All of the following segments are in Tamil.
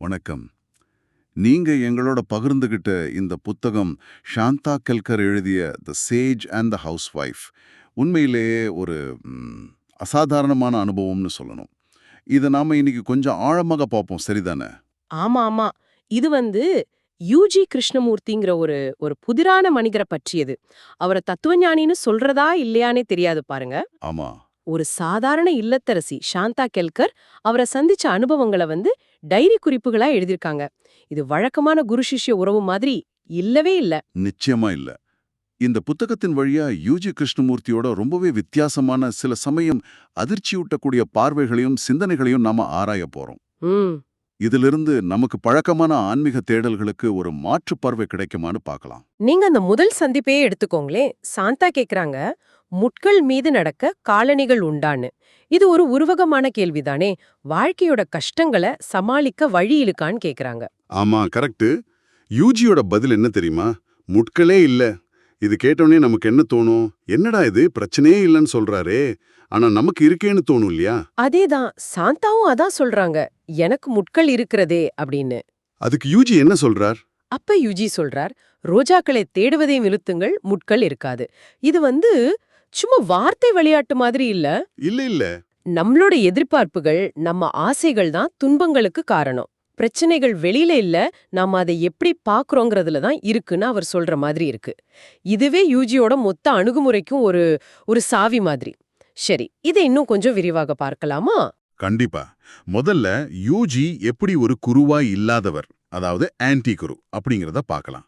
வணக்கம். நீங்க எங்களோட பகிர்ந்துகிட்ட இந்த புத்தகம் சாந்தா கெல்கர் எழுதிய the sage and the house wife உண்மையிலேயே ஒரு அசாதாரணமான அனுபவம்னு சொல்லணும். இதை நாம இன்னைக்கு கொஞ்சம் ஆழமாக பார்ப்போம் சரிதானே? ஆமா ஆமா. இது வந்து யூஜி கிருஷ்ணமூர்த்திங்கிற ஒரு ஒரு புதிரான மனிதரை பற்றியது. அவரை தத்துவஞானின்னு சொல்றதா இல்லையானே தெரியாது பாருங்க. ஆமா. ஒரு சாதாரண இல்லத்தரசி சாந்தா கெல்கர் அவரை சந்திச்ச அனுபவங்களை வந்து டைரி குறிப்புகளா எழுதியிருக்காங்க. இது வழக்கமான குரு சிஷ்ய உறவு மாதிரி இல்லவே இல்ல. நிச்சயமா இல்ல. இந்த புத்தகத்தின் வழியா யூஜி கிருஷ்ணமூர்த்தியோட ரொம்பவே வித்தியாசமான சில சமயம் அதிர்ச்சியூட்டக்கூடிய பார்வைகளையும் சிந்தனைகளையும் நாம ஆராய போறோம். இதிலிருந்து நமக்கு பழக்கமான ஆன்மீக தேடல்களுக்கு ஒரு மாற்று பார்வை கிடைக்குமான்னு பார்க்கலாம். நீங்க அந்த முதல் சந்திப்பையே எடுத்துக்கோங்களேன். சாந்தா கேக்குறாங்க முட்கள் மீது நடக்க காலணிகள் உண்டான்னு. இது ஒரு உருவகமான கேள்விதானே. வாழ்க்கையோட கஷ்டங்களை சமாளிக்க வழி இழுக்கான்னு கேக்குறாங்க. ஆமா கரெக்ட் யூஜியோட பதில் என்ன தெரியுமா? முட்களே இல்ல. இது கேட்டோன்னே நமக்கு என்ன தோணும்? என்னடா இது? பிரச்சனையே இல்லைன்னு சொல்றாரே. ஆனா நமக்கு இருக்கேன்னு தோணும் இல்லையா? அதேதான். சாந்தாவும் அதான் சொல்றாங்க. எனக்கு முட்கள் இருக்கிறதே அப்படின்னு. அதுக்கு யூஜி என்ன சொல்றார்? அப்ப யுஜி சொல்றார் ரோஜாக்களை தேடுவதை நிறுத்துங்கள் முட்கள் இருக்காது. இது வந்து சும்மா வார்த்தை விளையாட்டு மாதிரி இல்ல. இல்ல இல்ல. நம்மளோட எதிர்பார்ப்புகள் நம்ம ஆசைகள் தான் துன்பங்களுக்கு காரணம். பிரச்சனைகள் வெளியில இல்ல நாம அதை எப்படி பாக்குறோங்கிறதுல தான் இருக்குன்னு அவர் சொல்ற மாதிரி இருக்கு. இதுவே யூஜியோட மொத்த அணுகுமுறைக்கும் ஒரு ஒரு சாவி மாதிரி. சரி இதை இன்னும் கொஞ்சம் விரிவாக பார்க்கலாமா? கண்டிப்பா. முதல்ல யூஜி எப்படி ஒரு குருவாய் இல்லாதவர் அதாவது ஆன்டி குரு அப்படிங்கறத பார்க்கலாம்.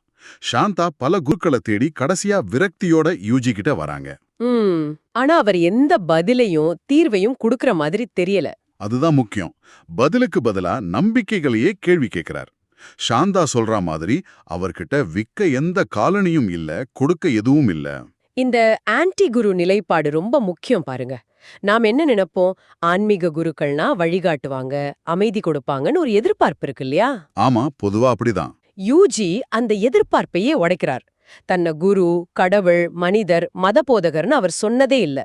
சாந்தா பல குருக்களை தேடி கடைசியா விரக்தியோட யூஜி கிட்ட வராங்க. ஆனா அவர் எந்த பதிலையும் தீர்வையும் கொடுக்கற மாதிரி தெரியல. அதுதான் முக்கியம். பதிலுக்கு பதிலா நம்பிக்கைகளையே கேள்வி கேட்கிறார் சாந்தா சொல்ற மாதிரி அவர்கிட்ட விக்க எந்த காலனியும் இல்ல கொடுக்க எதுவும் இல்ல. இந்த ஆன்டி குரு நிலைப்பாடு ரொம்ப முக்கியம் பாருங்க. நாம் என்ன நினைப்போம்? ஆன்மீக குருக்கள்னா வழிகாட்டுவாங்க அமைதி கொடுப்பாங்கன்னு ஒரு எதிர்பார்ப்பு இருக்கு இல்லையா? ஆமா பொதுவா அப்படிதான். யூஜி அந்த எதிர்பார்ப்பையே உடைக்கிறார். தன்னை குரு கடவுள் மனிதர் மத போதகர்னு அவர் சொன்னதே இல்ல.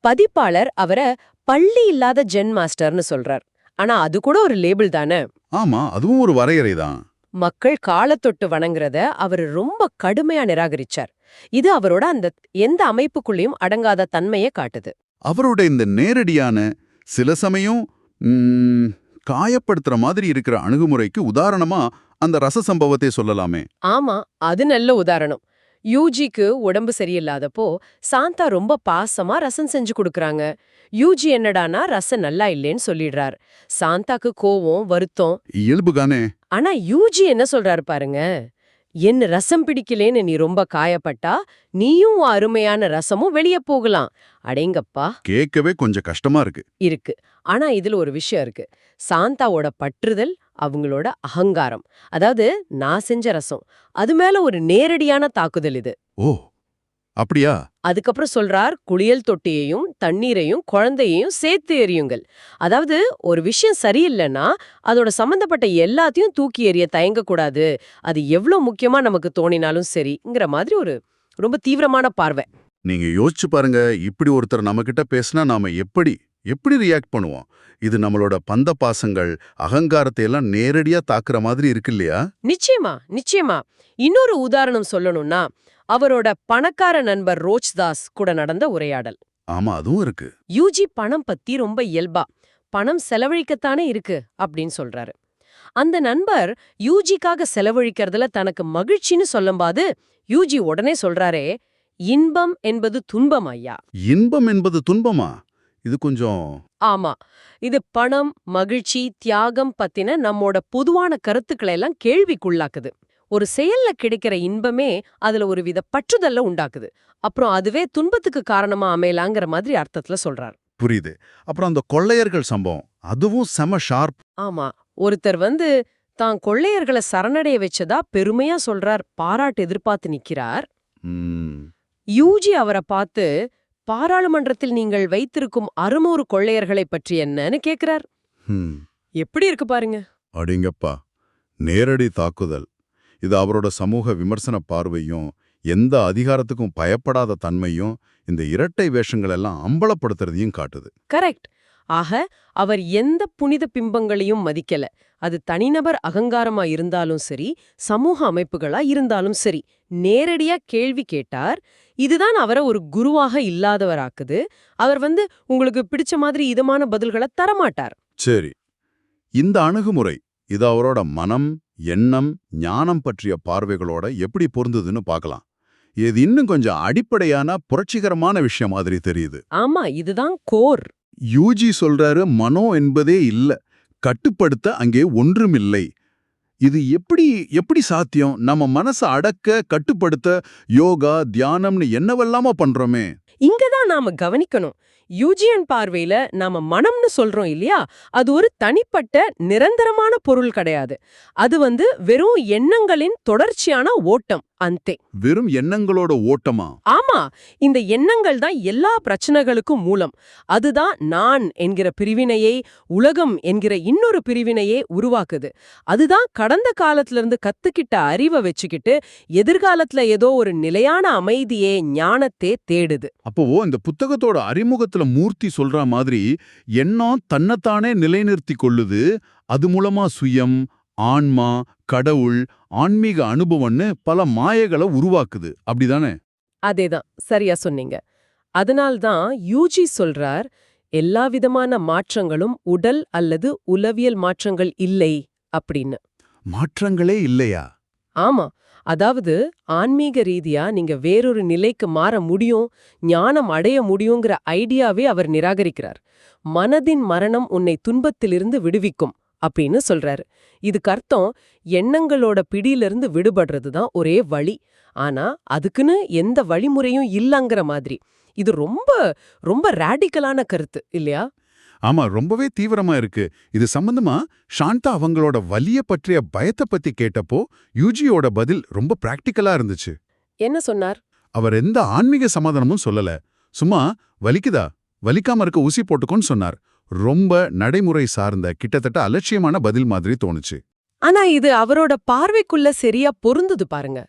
பதிப்பாளர் அவரை பள்ளி இல்லாத ஜென் மாஸ்டர்னு சொல்றார். ஆனா அது கூட ஒரு லேபிள் தானே? ஆமா அதுவும் ஒரு வரையறை தான். மக்கள் காலத்தொட்டு வணங்குறத அவர் ரொம்ப கடுமையா நிராகரிச்சார். இது அவரோட அந்த எந்த அமைப்புக்குள்ளேயும் அடங்காத தன்மையை காட்டுது. அவரோட இந்த நேரடியான சில சமயம் காயப்படுத்துற மாதிரி இருக்கிற அணுகுமுறைக்கு உதாரணமா அந்த ரச சம்பவத்தை சொல்லலாமே. ஆமா அது நல்ல உதாரணம். யூஜிக்கு உடம்பு சரியில்லாதப்போ சாந்தா ரொம்ப பாசமா ரசம் செஞ்சு கொடுக்கறாங்க. யூஜி என்னடானா ரசம் நல்லா இல்லேன்னு சொல்லிடுறார். சாந்தாக்கு கோவம் வருத்தம். இயல்புதானே. ஆனா யூஜி என்ன சொல்றாரு பாருங்க. என் ரசம் பிடிக்கலேன்னு நீ ரொம்ப காயப்பட்டா நீயும் அருமையான ரசமும் வெளிய போகலாம். அடேங்கப்பா. கேட்கவே கொஞ்சம் கஷ்டமா இருக்கு. இருக்கு. ஆனா இதுல ஒரு விஷயம் இருக்கு. சாந்தாவோட பற்றுதல் அவங்களோட அகங்காரம். அதாவது நான் செஞ்ச ரசம். அது மேல ஒரு நேரடியான தாக்குதல் இது. ஓ. அப்படியா? அதுக்கப்புறம் சொல்றார் குளியல் தொட்டியையும் தண்ணீரையும் குழந்தையையும் சேர்த்து எறியுங்கள். அதாவது ஒரு விஷயம் சரியில்லைன்னா அதோட சம்பந்தப்பட்ட எல்லாத்தையும் தூக்கி எறிய தயங்கக்கூடாது. அது எவ்வளவு முக்கியமா நமக்கு தோணினாலும் சரிங்கிற மாதிரி ஒரு ரொம்ப தீவிரமான பார்வை. நீங்க யோசிச்சு பாருங்க இப்படி ஒருத்தர் நம்மகிட்ட பேசினா நாம எப்படி எப்படி ரியாக்ட் பண்ணுவோம்? இது நம்மளோட பந்த பாசங்கள் அகங்காரத்தை எல்லாம் நேரடியா தாக்குற மாதிரி இருக்கு இல்லையா? நிச்சயமா நிச்சயமா. இன்னொரு உதாரணம் சொல்லணும்னா அவரோட பணக்கார நண்பர் ரோச்தாஸ் கூட நடந்த உரையாடல். ஆமா அதுவும் இருக்கு. யூஜி பணம் பத்தி ரொம்ப இயல்பா பணம் செலவழிக்கத்தானே இருக்கு அப்படின்னு சொல்றாரு. அந்த நண்பர் யூஜிக்காக செலவழிக்கிறதுல தனக்கு மகிழ்ச்சின்னு சொல்லும்போது யூஜி உடனே சொல்றாரே இன்பம் என்பது துன்பம் ஐயா. இன்பம் என்பது துன்பமா? இது கொஞ்சம் ஆமா. இது பணம் மகிழ்ச்சி தியாகம் பத்தின நம்மோட பொதுவான கருத்துக்களை எல்லாம் கேள்விக்குள்ளாக்குது. ஒரு செயல்ல கிடைக்கிற இன்பமே அதுல ஒரு வித பற்றுதல்ல உண்டாக்குது. அப்புறம் அதுவே துன்பத்துக்கு காரணமா அமையலாங்கிற மாதிரி அர்த்தத்துல சொல்றார். புரியுது. அப்புறம் அந்த கொள்ளையர்கள் சம்பவம் அதுவும் செம ஷார்ப் ஆமா. ஒருத்தர் வந்து தான் கொள்ளையர்களை சரணடைய வச்சதா பெருமையா சொல்றார் பாராட்டு எதிர்பார்த்து நிக்கிறார். யூஜி அவரை பார்த்து பாராளுமன்றத்தில் நீங்கள் வைத்திருக்கும் அறுநூறு கொள்ளையர்களைப் பற்றி என்னன்னு கேக்குறார். எப்படி இருக்கு பாருங்க. அடிங்கப்பா. நேரடி தாக்குதல். இது அவரோட சமூக விமர்சன பார்வையும் எந்த அதிகாரத்துக்கும் பயப்படாத தன்மையும் இந்த இரட்டை வேஷங்கள் எல்லாம் அம்பலப்படுத்துறதையும் காட்டுது. கரெக்ட். ஆக அவர் எந்த புனித பிம்பங்களையும் மதிக்கல. அது தனிநபர் அகங்காரமா இருந்தாலும் சரி சமூக அமைப்புகளா இருந்தாலும் சரி. நேரடியா கேள்வி கேட்டார் இதுதான் அவரை ஒரு குருவாக இல்லாதவராக்குது. அவர் வந்து உங்களுக்கு பிடிச்ச மாதிரி இதமான பதில்களை தரமாட்டார். சரி. இந்த அணுகுமுறை இது அவரோட மனம் எண்ணம் ஞானம் பற்றிய பார்வைகளோட எப்படி பொருந்ததுன்னு பார்க்கலாம். இது இன்னும் கொஞ்சம் அடிப்படையான புரட்சிகரமான விஷயம் மாதிரி தெரியுது. ஆமா இதுதான் கோர். யூஜி சொல்றாரு மனோ என்பதே இல்ல. கட்டுப்படுத்த அங்கே ஒன்றுமில்லை. இது எப்படி எப்படி சாத்தியம்? நம்ம மனசை அடக்க கட்டுப்படுத்த யோகா தியானம்னு என்னவெல்லாமோ பண்றோமே. இங்கதான் நாம கவனிக்கணும். யூஜியன் பார்வையில நாம மனம்னு சொல்றோம் இல்லையா? அது ஒரு தனிப்பட்ட நிரந்தரமான பொருள் கிடையாது. அது வந்து வெறும் எண்ணங்களின் தொடர்ச்சியான ஓட்டம் அந்தே. வெறும் எண்ணங்களோட ஓட்டமா? ஆமா. இந்த எண்ணங்கள் தான் எல்லா பிரச்சனைகளுக்கும் மூலம். அதுதான் நான் என்கிற பிரிவினையை உலகம் என்கிற இன்னொரு பிரிவினையே உருவாக்குது. அதுதான் கடந்த காலத்துல இருந்து கத்துக்கிட்ட அறிவை வச்சுக்கிட்டு எதிர்காலத்துல ஏதோ ஒரு நிலையான அமைதியே ஞானத்தே தேடுது. அப்போ இந்த புத்தகத்தோட அறிமுகத்துல மூர்த்தி சொல்ற மாதிரி எண்ணம் தன்னைத்தானே நிலைநிறுத்தி கொள்ளுது. அது மூலமா சுயம் ஆன்மா கடவுள் ஆன்மீக அனுபவம்னு பல மாயைகளை உருவாக்குது. அப்படிதானே? அதேதான். சரியா சொன்னீங்க. அதனால்தான் யூஜி சொல்றார் எல்லா விதமான மாற்றங்களும் உடல் அல்லது உளவியல் மாற்றங்கள் இல்லை அப்படின்னு. மாற்றங்களே இல்லையா? ஆமா. அதாவது ஆன்மீக ரீதியா நீங்க வேறொரு நிலைக்கு மாற முடியும் ஞானம் அடைய முடியுங்கிற ஐடியாவே அவர் நிராகரிக்கிறார். மனதின் மரணம் உன்னை துன்பத்திலிருந்து விடுவிக்கும் அப்படின்னு சொல்றாரு. இதுக்கு அர்த்தம் எண்ணங்களோட பிடியிலிருந்து விடுபடுறது தான் ஒரே வழி. ஆனா அதுக்குன்னு எந்த வழிமுறையும் இல்லங்கிற மாதிரி. இது ரொம்ப ரொம்ப ரேடிக்கலான கருத்து இல்லையா? ஆமா ரொம்பவே தீவிரமா இருக்கு. இது சம்பந்தமா சாந்தா அவங்களோட வலிய பற்றிய பயத்தை பத்தி கேட்டப்போ யூஜியோட பதில் ரொம்ப பிராக்டிக்கலா இருந்துச்சு. என்ன சொன்னார்? அவர் எந்த ஆன்மீக சமாதானமும் சொல்லல. சும்மா வலிக்குதா? வலிக்காம இருக்க ஊசி போட்டுக்கோன்னு சொன்னார். ரொம்ப நடைமுறை சார்ந்த கிட்டத்தட்ட அலட்சியமான பதில் மாதிரி தோணுச்சு. ஆனா இது அவரோட பார்வைக்குள்ள சரியா பொருந்துது பாருங்க.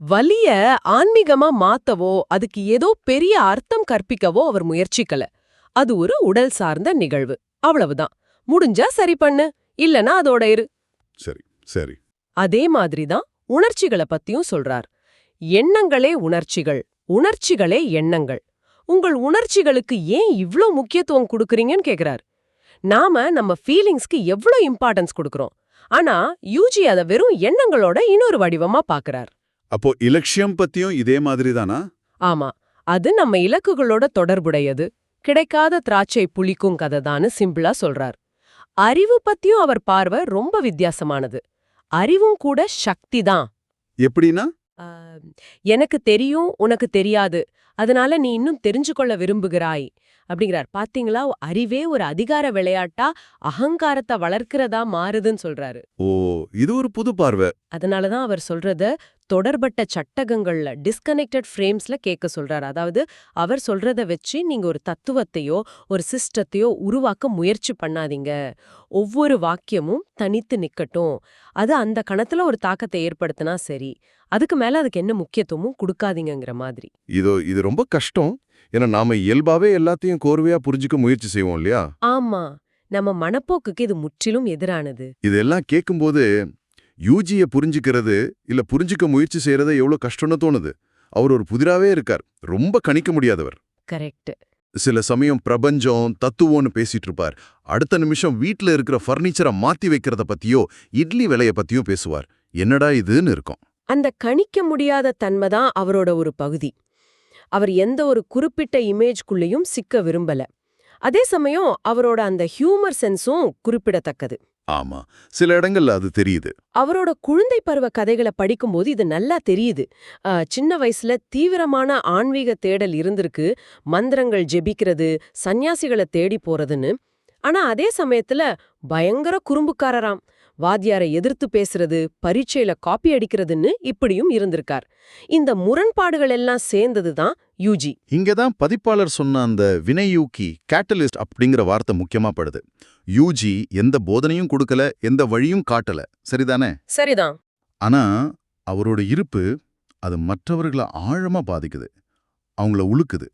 வலிய ஆன்மீகமா மாத்தவோ அதுக்கு ஏதோ பெரிய அர்த்தம் கற்பிக்கவோ அவர் முயற்சிக்கல. அது ஒரு உடல் சார்ந்த நிகழ்வு. அவ்வளவுதான். முடிஞ்சா சரி பண்ணு. இல்லனா அதோட இரு. சரி சரி. அதே மாதிரிதான் உணர்ச்சிகளை பத்தியும் சொல்றார். எண்ணங்களே உணர்ச்சிகள். உணர்ச்சிகளே எண்ணங்கள். உங்கள் உணர்ச்சிகளுக்கு ஏன் இவ்ளோ முக்கியத்துவம் கொடுக்கறீங்கன்னு கேக்குறார். நாம நம்ம ஃபீலிங்ஸ்க்கு எவ்ளோ இம்பார்ட்டன்ஸ் கொடுக்கறோம். ஆனா யூஜி அத வெறும் எண்ணங்களோட இன்னொரு வடிவமா பாக்குறார். அப்போ இலட்சியம் பத்தியும் இதே மாதிரி தானா? ஆமா. அது நம்ம இலக்குகளோட தொடர்புடையது. கிடைக்காத திராட்சை புளிக்கும் கதைதான்னு சிம்பிளா சொல்றார். அறிவு பத்தியும் அவர் பார்வை ரொம்ப வித்தியாசமானது. அறிவும் கூட சக்தி தான் எப்படின்னா எனக்கு தெரியும் உனக்கு தெரியாது. அதனால நீ இன்னும் தெரிஞ்சுக்கொள்ள விரும்புகிறாய் அப்படிங்கிறார். பாத்தீங்களா? அறிவே ஒரு அதிகார விளையாட்டா அகங்காரத்தை வளர்க்கிறதா மாறுதுன்னு சொல்றாரு. ஓ இது ஒரு புது பார்வை. அதனாலதான் அவர் சொல்றத தொடர்பட்ட சட்டகங்கள்ல டிஸ்கனெக்டட் ஃப்ரேம்ஸ்ல கேட்க சொல்றாரு. அதாவது அவர் சொல்றத வச்சு நீங்க ஒரு தத்துவத்தையோ ஒரு சிஸ்டத்தையோ உருவாக்க முயற்சி பண்ணாதீங்க. ஒவ்வொரு வாக்கியமும் தனித்து நிக்கட்டும். அது அந்த கணத்துல ஒரு தாக்கத்தை ஏற்படுத்தினா சரி. அதுக்கு மேல அதுக்கு என்ன முக்கியத்துவமும் கொடுக்காதீங்கங்கிற மாதிரி. இதோ இது ரொம்ப கஷ்டம். ஏன்னா நாம இயல்பாவே எல்லாத்தையும் கோர்வையா புரிஞ்சுக்க முயற்சி செய்வோம் இல்லையா? ஆமா. நம்ம மனப்போக்குக்கு இது முற்றிலும் எதிரானது. இதெல்லாம் கேட்கும்போது யூஜிய புரிஞ்சுக்கிறது இல்ல புரிஞ்சுக்க முயற்சி செய்யறது எவ்வளவு கஷ்டம்னு தோணுது. அவர் ஒரு புதிராவே இருக்கார். ரொம்ப கணிக்க முடியாதவர். கரெக்ட் சில சமயம் பிரபஞ்சம் தத்துவம்னு பேசிட்டு இருப்பார். அடுத்த நிமிஷம் வீட்ல இருக்கிற ஃபர்னிச்சரை மாத்தி வைக்கிறத பத்தியோ இட்லி விலைய பத்தியும் பேசுவார். என்னடா இதுன்னு இருக்கும். அந்த கணிக்க முடியாத தன்மை தான் அவரோட ஒரு பகுதி. அவர் எந்த ஒரு குறிப்பிட்ட இமேஜ்குள்ளேயும் சிக்க விரும்பல. அதே சமயம் அவரோட அந்த ஹியூமர் சென்ஸும் குறிப்பிடத்தக்கது. ஆமா சில இடங்கள்ல அது தெரியுது. அவரோட குழந்தை பருவ கதைகளை படிக்கும்போது இது நல்லா தெரியுது. சின்ன வயசுல தீவிரமான ஆன்மீக தேடல் இருந்திருக்கு. மந்திரங்கள் ஜெபிக்கிறது சன்னியாசிகளை தேடி போறதுன்னு. ஆனா அதே சமயத்துல பயங்கர குறும்புக்காரராம். வாத்தியாரை எதிர்த்து பேசுறது பரீட்சையில காப்பி அடிக்கிறதுன்னு இப்படியும் இருந்திருக்கார். இந்த முரண்பாடுகள் எல்லாம் சேர்ந்ததுதான் யூஜி. இங்கதான் பதிப்பாளர் சொன்ன அந்த வினையூக்கி கேட்டலிஸ்ட் அப்படிங்கிற வார்த்தை முக்கியமா படுது. யூஜி எந்த போதனையும் கொடுக்கல எந்த வழியும் காட்டல. சரிதானே? சரிதான். ஆனா அவரோட இருப்பு அது மற்றவர்களை ஆழமா பாதிக்குது. அவங்கள உழுக்குது.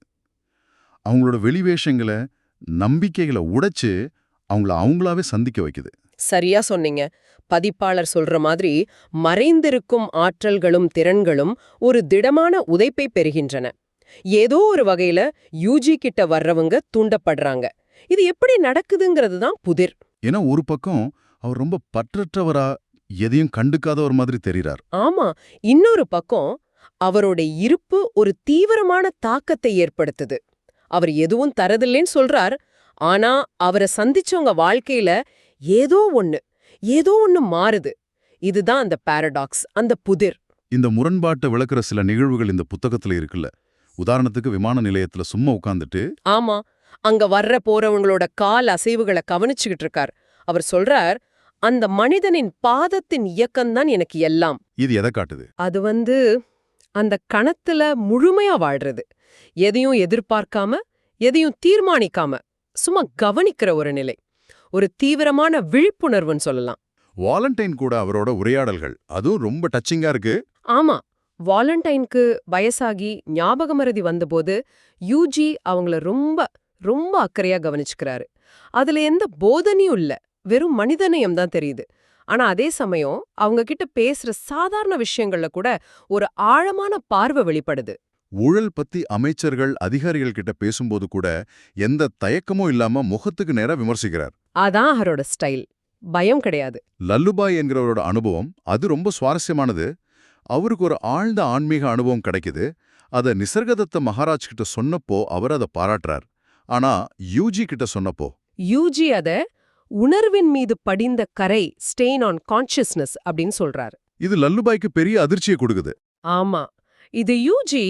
அவங்களோட வெளிவேஷங்களை நம்பிக்கைகளை உடைச்சு அவங்கள அவங்களாவே சந்திக்க வைக்குது. சரியா சொன்னீங்க. பதிப்பாளர் சொல்ற மாதிரி மறைந்திருக்கும் ஆற்றல்களும் திறன்களும் ஒரு திடமான உதைப்பை பெறுகின்றன. ஏதோ ஒரு வகையில யூஜி கிட்ட வர்றவங்க தூண்டப்படுறாங்க. இது எப்படி நடக்குதுங்கிறது தான் புதிர். ஏன்னா ஒரு பக்கம் அவர் ரொம்ப பற்றற்றவரா எதையும் கண்டுக்காதவர் மாதிரி தெரியறார் ஆமா இன்னொரு பக்கம் அவரோட இருப்பு ஒரு தீவிரமான தாக்கத்தை ஏற்படுத்துது. அவர் எதுவும் தரதில்லைன்னு சொல்றார். ஆனா அவரை சந்திச்சவங்க வாழ்க்கையில ஏதோ ஒண்ணு ஏதோ ஒண்ணு மாறுது. இதுதான் அந்த பாரடாக்ஸ் அந்த புதிர். இந்த முரண்பாட்டை விளக்குற சில நிகழ்வுகள் இந்த புத்தகத்துல இருக்குல்ல. உதாரணத்துக்கு விமான நிலையத்துல சும்மா உட்கார்ந்துட்டு ஆமா அங்க வர்ற போறவங்களோட கால் அசைவுகளை கவனிச்சுக்கிட்டு இருக்கார். அவர் சொல்றார் அந்த மனிதனின் பாதத்தின் இயக்கம்தான் எனக்கு எல்லாம். இது எதை காட்டுது? அது வந்து அந்த கணத்துல முழுமையா வாழ்றது. எதையும் எதிர்பார்க்காம எதையும் தீர்மானிக்காம சும்மா கவனிக்கிற ஒரு நிலை. ஒரு தீவிரமான விழிப்புணர்வுன்னு சொல்லலாம். வாலண்டைன் கூட அவரோட உரையாடல்கள் அதுவும் ரொம்ப டச்சிங்கா இருக்கு. ஆமா வாலண்டைனுக்கு வயசாகி ஞாபகமறதி வந்தபோது யூஜி அவங்கள ரொம்ப ரொம்ப அக்கறையா கவனிச்சுக்கிறாரு. அதுல எந்த போதனையும் இல்ல வெறும் மனிதநேயம் தான் தெரியுது. ஆனா அதே சமயம் அவங்க கிட்ட பேசுற சாதாரண விஷயங்கள்ல கூட ஒரு ஆழமான பார்வை வெளிப்படுது. ஊழல் பத்தி அமைச்சர்கள் அதிகாரிகள் கிட்ட பேசும்போது கூட எந்த தயக்கமும் இல்லாம முகத்துக்கு நேரா விமர்சிக்கிறார். அதான் அவரோட ஸ்டைல். பயம் கிடையாது. லல்லுபாய் என்கிறவரோட அனுபவம் அது ரொம்ப சுவாரஸ்யமானது. அவருக்கு ஒரு ஆழ்ந்த ஆன்மீக அனுபவம் கிடைக்குது. அத நிசர்கதத்த மகாராஜ் கிட்ட சொன்னப்போ அவர் அதை பாராட்டுறார். ஆனா யூஜி கிட்ட சொன்னப்போ. யூஜி அத உணர்வின் மீது படிந்த கரை ஸ்டெயின் ஆன் கான்ஷியஸ்னஸ் அப்படின்னு சொல்றாரு. இது லல்லுபாய்க்கு பெரிய அதிர்ச்சியை கொடுக்குது. ஆமா. இது யூஜி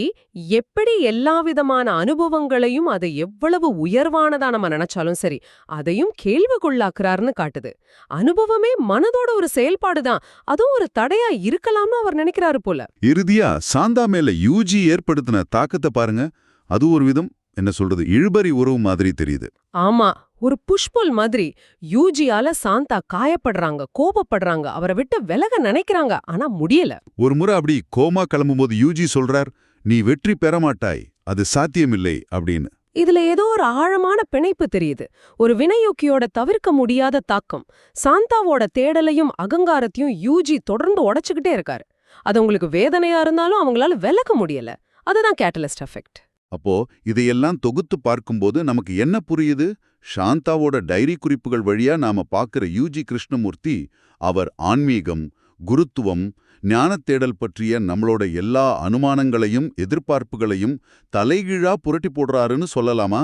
எப்படி எல்லா விதமான அனுபவங்களையும் அது எவ்வளவு உயர்வானதா நம்ம நினைச்சாலும் சரி அதையும் கேள்விக்குள்ளாக்குறாருன்னு காட்டுது. அனுபவமே மனதோட ஒரு செயல்பாடுதான் அதுவும் ஒரு தடையா இருக்கலாம்னு அவர் நினைக்கிறாரு போல. இறுதியா சாந்தா மேல யூஜி ஏற்படுத்தின தாக்கத்தை பாருங்க. அது ஒரு விதம் என்ன சொல்றது இழுபறி உறவு மாதிரி தெரியுது. ஆமா ஒரு புஷ்புல் மாதிரி யூஜியால சாந்தா காயப்படுறாங்க கோபப்படுறாங்க அவரை விட்டு விலக நினைக்கிறாங்க ஆனா முடியல. ஒரு முறை அப்படி கோமா கிளம்பும்போது யூஜி சொல்றார் நீ வெற்றி பெற மாட்டாய் அது சாத்தியமில்லை அப்படின்னு. இதுல ஏதோ ஒரு ஆழமான பிணைப்பு தெரியுது. ஒரு வினையோக்கியோட தவிர்க்க முடியாத தாக்கம் சாந்தாவோட தேடலையும் அகங்காரத்தையும் யூஜி தொடர்ந்து உடைச்சுக்கிட்டே இருக்காரு. அது உங்களுக்கு வேதனையா இருந்தாலும் அவங்களால விலக முடியல. அதுதான் கேட்டலிஸ்ட் எஃபெக்ட். அப்போ இதையெல்லாம் தொகுத்து பார்க்கும்போது நமக்கு என்ன புரியுது? சாந்தாவோட டைரி குறிப்புகள் வழியா நாம பார்க்கிற யூஜி கிருஷ்ணமூர்த்தி அவர் ஆன்மீகம் குருத்துவம் ஞானத் தேடல் பற்றிய நம்மளோட எல்லா அனுமானங்களையும் எதிர்பார்ப்புகளையும் தலைகீழா புரட்டி போடுறாருன்னு சொல்லலாமா?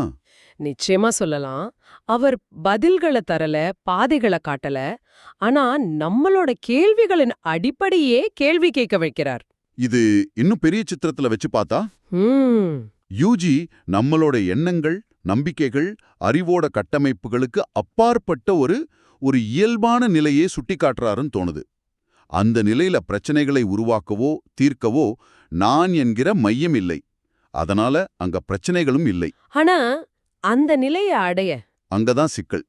நிச்சயமா சொல்லலாம். அவர் பதில்களை தரல பாதைகளை காட்டல. ஆனா நம்மளோட கேள்விகளின் அடிப்படையே கேள்வி கேட்க வைக்கிறார். இது இன்னும் பெரிய சித்திரத்துல வச்சு பார்த்தா யூஜி நம்மளோட எண்ணங்கள் நம்பிக்கைகள் அறிவோட கட்டமைப்புகளுக்கு அப்பாற்பட்ட ஒரு ஒரு இயல்பான நிலையே சுட்டிக்காட்டுறாருன்னு தோணுது. அந்த நிலையில பிரச்சனைகளை உருவாக்கவோ தீர்க்கவோ நான் என்கிற மையம் இல்லை. அதனால அங்க பிரச்சனைகளும் இல்லை. ஆனா அந்த நிலையை அடைய. அங்கதான் சிக்கல்.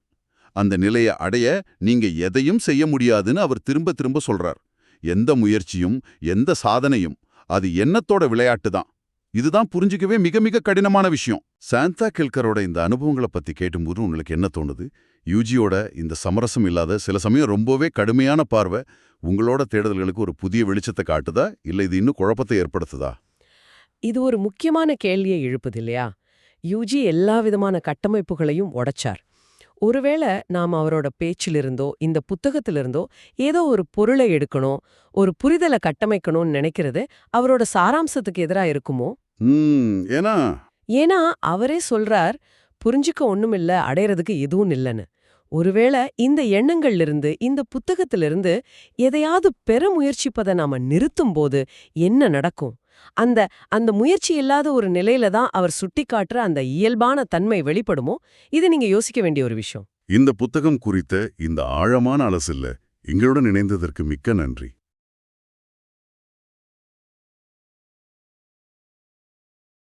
அந்த நிலைய அடைய நீங்க எதையும் செய்ய முடியாதுன்னு அவர் திரும்ப திரும்ப சொல்றார். எந்த முயற்சியும் எந்த சாதனையும் அது எண்ணத்தோட விளையாட்டு தான். இதுதான் புரிஞ்சிக்கவே மிக மிக கடினமான விஷயம். சாந்தா கெல்கரோட இந்த அனுபவங்களை பத்தி கேட்டும்போது உங்களுக்கு என்ன தோணுது? யூஜியோட இந்த சமரசம் இல்லாத சில சமயம் ரொம்பவே கடுமையான பார்வை உங்களோட தேடுதல்களுக்கு ஒரு புதிய வெளிச்சத்தை காட்டுதா? இல்ல இது இன்னும் குழப்பத்தை ஏற்படுத்துதா? இது ஒரு முக்கியமான கேள்வியை எழுப்புது இல்லையா? யூஜி எல்லா விதமான கட்டமைப்புகளையும் உடைச்சார். ஒருவேளை நாம் அவரோட பேச்சிலிருந்தோ இந்த புத்தகத்திலிருந்தோ ஏதோ ஒரு பொருளை எடுக்கணும் ஒரு புரிதலை கட்டமைக்கணும்னு நினைக்கிறது அவரோட சாராம்சத்துக்கு எதிரா இருக்குமோ? ஏன்னா? ஏன்னா அவரே சொல்றார் புரிஞ்சுக்க ஒண்ணுமில்ல அடையறதுக்கு எதுவும் இல்லைன்னு. ஒருவேளை இந்த எண்ணங்கள்லிருந்து இந்த புத்தகத்திலிருந்து எதையாவது பெற முயற்சிப்பதை நாம நிறுத்தும்போது என்ன நடக்கும்? அந்த அந்த முயற்சி இல்லாத ஒரு நிலையில தான் அவர் சுட்டிக்காட்டுற அந்த இயல்பான தன்மை வெளிப்படுமோ? இது நீங்க யோசிக்க வேண்டிய ஒரு விஷயம். இந்த புத்தகம் குறித்த இந்த ஆழமான அலசில்ல எங்களுடன் இணைந்ததற்கு மிக்க நன்றி.